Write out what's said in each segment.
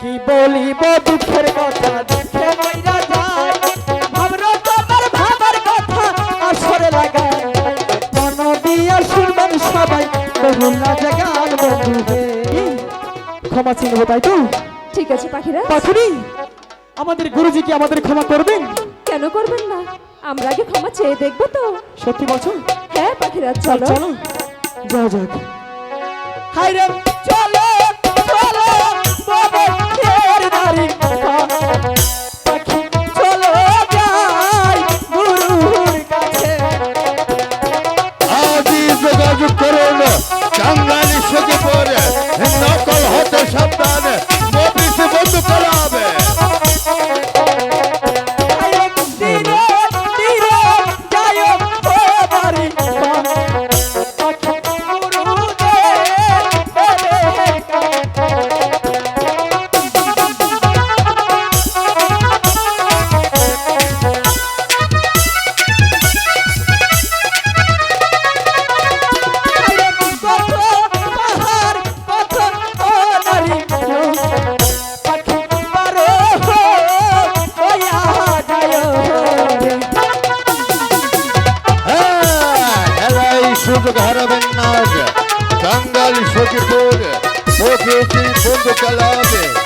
কি বলিব দুঃখের কথা? দুঃখে মইরা যায়। ভাবরো তোমার ভাবার কথা। আসরে লাগায়। মন দিয়া শুনবেন সবাই। বহুলা জাগান বন্ধু ক্ষমা চিনব তাই তো? ঠিক আছে পাখিরা। পাখুরি আমাদের গুরুজি কি আমাদের ক্ষমা করবেন? কেন করবেন না? আমরা আগে ক্ষমা চেয়ে দেখব তো। সত্যি বলছো? হ্যাঁ পাখিরা চলো। চলো। যাও যাক। হাই রে চলো। মফিস বন্ধ করা হবে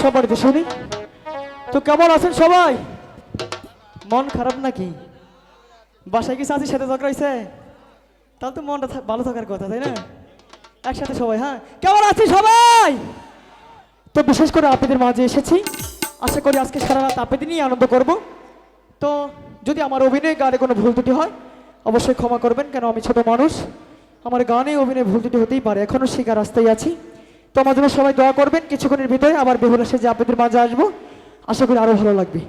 সবার শুনি। তো কেমন আছেন সবাই? মন খারাপ নাকি? বাসায় কি চাচির সাথে ঝগড়া হয়েছে তাহলে তো মনটা ভালো থাকার কথা, তাই না? একসাথে সবাই হ্যাঁ? কেমন আছি সবাই? তো বিশেষ করে আপনাদের মাঝে এসেছি। আশা করি আজকে সারা রাত আপনাদের নিয়ে আনন্দ করব। তো যদি আমার অভিনয় গানে কোনো ভুল ত্রুটি হয়, অবশ্যই ক্ষমা করবেন, কেন আমি ছোট মানুষ। আমার গানে অভিনয় ভুল ত্রুটি হতেই পারে এখনও শিকার রাস্তায় আছি। তো আমার জন্য সবাই দোয়া করবেন, কিছুক্ষণের ভিতরে আবার এসে যে আপনাদের মাঝে আসব। আশা করি আরও ভালো লাগবে।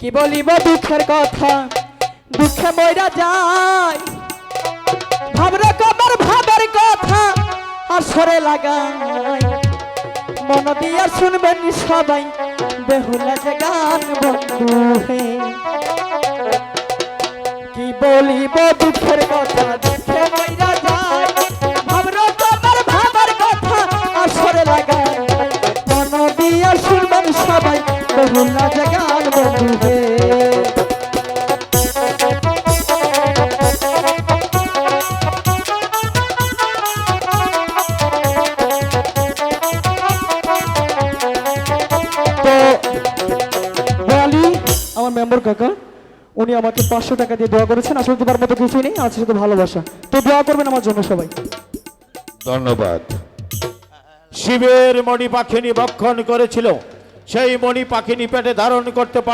কি বলিব দুঃখের কথা? দুঃখে মইরা যায় ভাবরে কবর, ভাবের কথা। আর সরে লাগায় মন দিয়া শুনবেন সবাই, বেহুলা যে গান বন্ধু হে। কি বলিব দুঃখের কথা? দুঃখে মইরা মেম্বার কাকা উনি আমাকে পাঁচশো টাকা দিয়ে দোয়া করেছেন। আসলে তোমার মতো কিছুই নেই আছে শুধু ভালোবাসা। তো দোয়া করবেন আমার জন্য সবাই। ধন্যবাদ। শিবের মণি পাখিনী ভক্ষণ করেছিল সেই মণি পাখিনী পেটে ধারণ করতে পারে